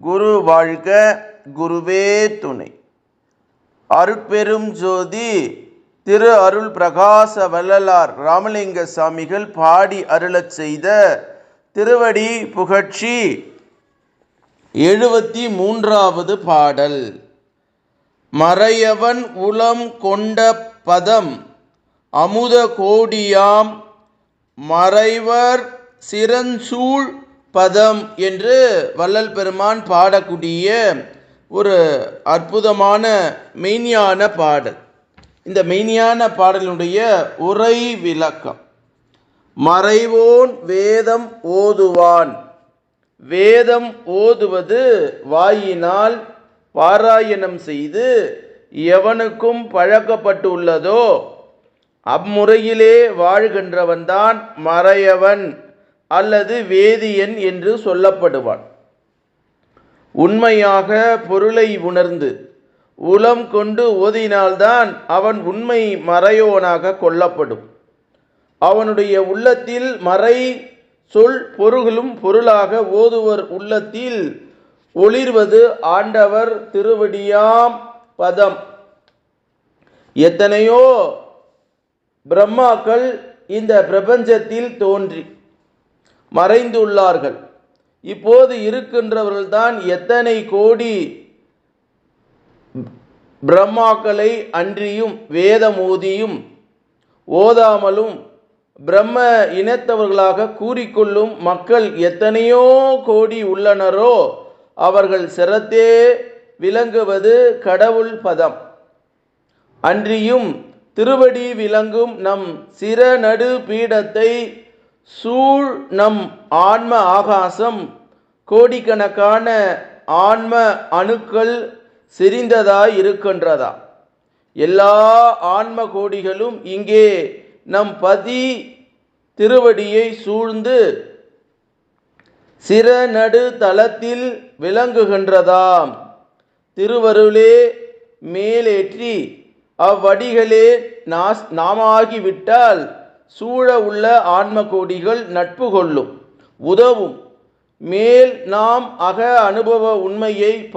குரு வாழ்க குருவே துணை. அருட்பெரும் ஜோதி திரு அருள் பிரகாச வள்ளலார் ராமலிங்க சாமிகள் பாடி அருளச் செய்த திருவடி புகழ்ச்சி. எழுபத்தி மூன்றாவது பாடல். மறையவன் உளம் கொண்ட பதம் அமுத கோடியாம் மறைவர் சிறஞ்சூழ் பதம் என்று வள்ளல் பெருமான் பாடக்கூடிய ஒரு அற்புதமான மெய்ஞான பாடல். இந்த மெய்ஞான பாடலுடைய உரை விளக்கம். மறைவோன் வேதம் ஓதுவான். வேதம் ஓதுவது வாயினால் பாராயணம் செய்து எவனுக்கும் பழக்கப்பட்டுள்ளதோ அம்முறையிலே வாழ்கின்றவன்தான் மறையவன். அல்லது வேதியன் என்று சொல்லப்படுவான். உண்மையாக பொருளை உணர்ந்து உளம் கொண்டு ஓதினால்தான் அவன் உண்மை மறையோனாக கொல்லப்படும் அவனுடைய உள்ளத்தில் மறை சொல் பொருளும் பொருளாக ஓதுவர் உள்ளத்தில் ஒளிர்வது ஆண்டவர் திருவடியாம் பதம். எத்தனையோ பிரம்மாக்கள் இந்த பிரபஞ்சத்தில் தோன்றி மறைந்துள்ளார்கள். இப்போது இருக்கின்றவர்கள்தான் எத்தனை கோடி பிரம்மாக்களை அன்றியும் வேதம் ஓதியும் ஓதாமலும் பிரம்ம இனத்தவர்களாக கூறிக்கொள்ளும் மக்கள் எத்தனையோ கோடி உள்ளனரோ அவர்கள் சிரத்தே விளங்குவது கடவுள் பதம். அன்றியும் திருவடி விளங்கும் நம் சிறநடு பீடத்தை சூழ் நம் ஆன்ம ஆகாசம் கோடிக்கணக்கான ஆன்ம அணுக்கள் செறிந்ததாய் இருக்கின்றதா? எல்லா ஆன்ம கோடிகளும் இங்கே நம் பதி திருவடியை சூழ்ந்து சிறநடு தளத்தில் விளங்குகின்றதாம். திருவருளே மேலேற்றி அவ்வடிகளே நாஸ் நாமாகிவிட்டால் சூழ உள்ள ஆன்ம கோடிகள் நட்பு கொள்ளும் உதவும். மேல் நாம் அக அனுபவ உண்மையை